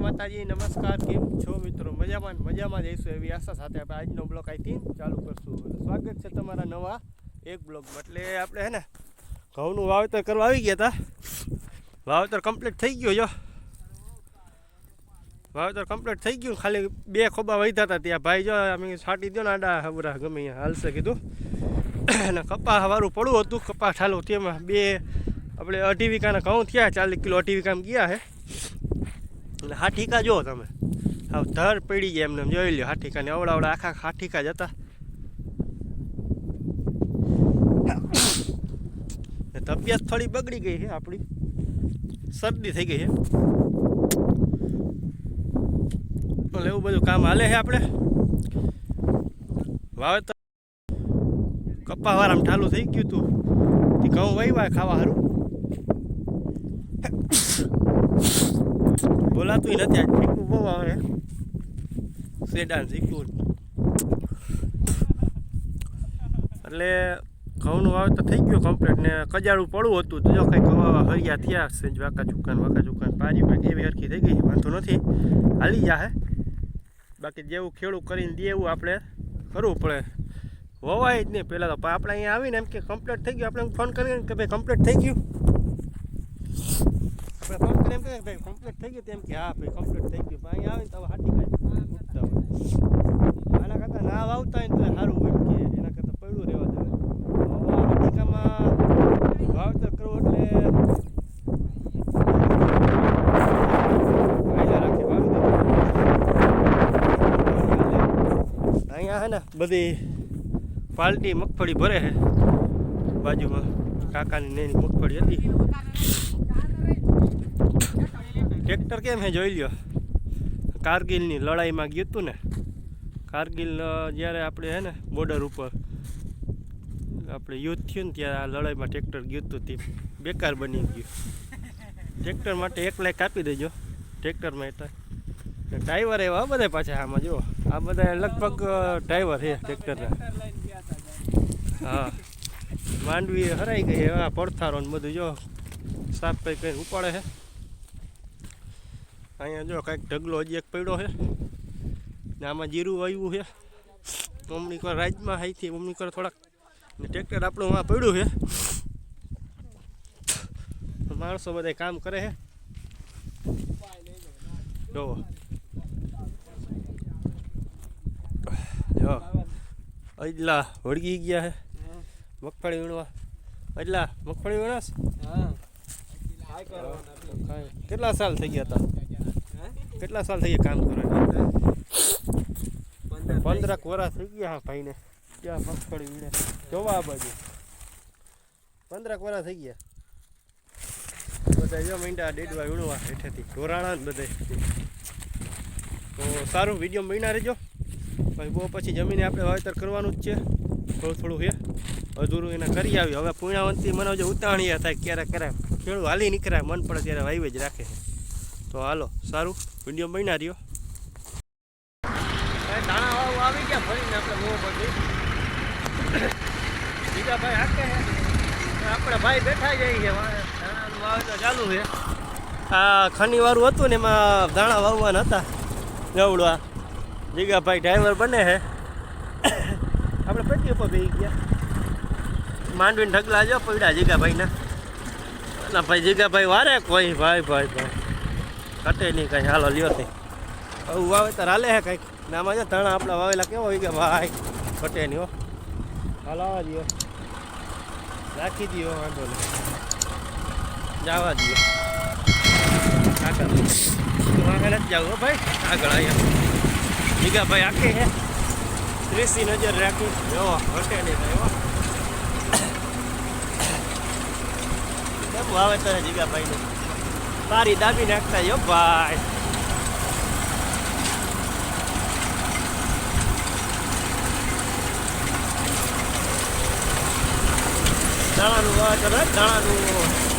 માતાજી, નમસ્કાર, કેમ છો મિત્રો? મજામાં મજામાં જઈશું એવી આશા સાથે આપણે આજનો બ્લોક અહીંથી ચાલુ કરશું. સ્વાગત છે તમારા નવા એક બ્લોક એટલે આપણે હે ને, ઘઉંનું વાવેતર કરવા આવી ગયા હતા વાવેતર કમ્પ્લીટ થઈ ગયું જો. વાવેતર કમ્પ્લીટ થઈ ગયું ખાલી બે ખોબા વહીતા હતા ત્યાં. ભાઈ જો, અમે છાંટી દો ને આડા હબરા ગમે હાલશે કીધું. અને કપા વાળું પડવું હતું કપા ઠાલો તેમાં બે, આપણે અઢી વીઘાના ઘઉં થયા, ચાલીસ કિલો અઢી વીઘામાં ગયા હે. એટલે હાઠીકા જો તમે. હા ધર પડી ગયા એમને, જોઈ લ્યો હાઠીકાને અવડા અવડા આખા હાઠીકા જ હતા. તબિયત થોડી બગડી ગઈ છે આપણી શરદી થઈ ગઈ છે. એટલે એવું બધું કામ હાલે છે આપણે વાવેતર કપ્પા વાળામાં ઠાલું થઈ ગયું તે. ઘઉં વહીવાય ખાવા સારું બોલાતું નથી, આ ચીકુ બહુ આવે. સેડાન ચીકુ એટલે ઘઉંનું વાવેતર થઈ ગયું કમ્પ્લીટ ને કજાળું પડવું હતું, તો જો કંઈ કવા હરિયા થયા છે વાકા ચુકાન વાકા ચુકાન પારી કંઈક એવી હરખી થઈ ગઈ, વાંધો નથી. હાલી જાહે બાકી જેવું ખેડૂત કરીને દે એવું આપણે કરવું પડે. વવાય જ નહીં. પહેલાં તો આપણે અહીંયા આવીને એમ કે કમ્પ્લીટ થઈ ગયું. આપણે ફોન કરીને કે ભાઈ કમ્પ્લીટ થઈ ગયું. કમ્પ્લીટ થઈ તેમ કે, હા ભાઈ કમ્પ્લીટ થઈ ગયું. અહીંયા આવીને તો હાટી આના કરતાં ના વાવતા હોય તો સારું હોય કે. એના કરતાં પડ્યું રહેવા દેવાય હાટીકામાં વાવેતર કરવું એટલે. અહીંયા હે ને બધી પાલટી મગફળી ભરે છે. બાજુમાં કાકાની નેની મગફળી હતી. ટ્રેક્ટર કેમ હે જોઈ લ્યો? કારગિલની લડાઈમાં ગયું હતું ને. કારગિલ જ્યારે આપણે હે ને બોર્ડર ઉપર આપણે યુદ્ધ થયું ને ત્યારે આ લડાઈમાં ટ્રેક્ટર ગયું હતું તે બેકાર બની ગયું. ટ્રેક્ટર માટે એક આપી દેજો. ટ્રેક્ટરમાં એટલે ડ્રાઈવર એવા બધા પાછા આમાં, જુઓ. આ બધા લગભગ ડ્રાઈવર છે ટ્રેક્ટરના. હા. માંડવી હરાઈ ગઈ, એવા પડથારો ને બધું જો સાફ કઈ કઈ ઉપાડે છે અહીંયા જો કાંઈક ઢગલો હજી એક પડ્યો છે. ને આમાં જીરું આવ્યું છે. અમની કર રાજમાં હાઈથી અમની કર થોડાક. ને ટ્રેક્ટર આપણું આ પડ્યું છે. માણસો બધા કામ કરે છે. જોવો જો. અજલા વળગી ગયા છે. મગફળી વીણવા. અજલા મગફળી વીણાશ કેટલા સાલ થઈ ગયા હતા કેટલા સાલ થઈ ગયા કામ કરે પંદરક વર્ષ થઈ ગયા ભાઈને. ક્યાં મગફળી વીણે? જોવા આ બાજુ. પંદરક વર્ષ થઈ ગયા. બધા જો મીંડા ડેડવા વીણવા હેઠેથી. ઢોરાણા ને બધે. તો સારું વીડિયો બન્યા રહેજો. પછી બહુ પછી જમીને આપણે વાવેતર કરવાનું જ છે. થોડું થોડું હે. અધૂરું એને કરી આવ્યું હવે પૂર્ણાવંતી મને જે ઉતાણીયા થાય ક્યારેક ક્યારેક. ખેડૂત હાલી નીકળાય મન પડે ત્યારે વાવી જ રાખે છે. તો હાલો સારું. વીડિયો બન્યા રહ્યો. દાણા આવી ગયા ફરીને આપણે મોં બધી બીજા ભાઈ હાકે આપણે ભાઈ બેઠા જઈએ છે. દાણાનું વાવેતર ચાલુ છે. આ ખનીવાળું હતું ને એમાં દાણા વાવવાના હતા. ગવડવા જીગાભાઈ ડ્રાઈવર બને છે. આપણે પેટી ઉપર બેસી ગયા. માંડવીને ઢગલા જો પડ્યા જીગાભાઈના ના ભાઈ જીગાભાઈ વારે કોઈ ભાઈ ભાઈ ભાઈ. કટે નહીં કંઈ, હાલો, લ્યો તે. હવે વાવેતર હાલે હે કંઈક? ને આમાં જો ધાણા આપણા વાવેલા કેવો હોય કે ભાઈ કટે નહીં હો. હાલો આવવા દો રાખી દો વાંધો નહીં. જવા દો આગળ. આગળ જ જાવ ભાઈ. આગળ અહીંયા જીગા ભાઈ આખી હે. ત્રીસી નજર રાખી. જો, ઘટે નહીં ભાઈ હો. વાવેતર જીગા ભાઈ તારી દાબી નાખતા યો ભાઈ. દાણાનું દાણાનું.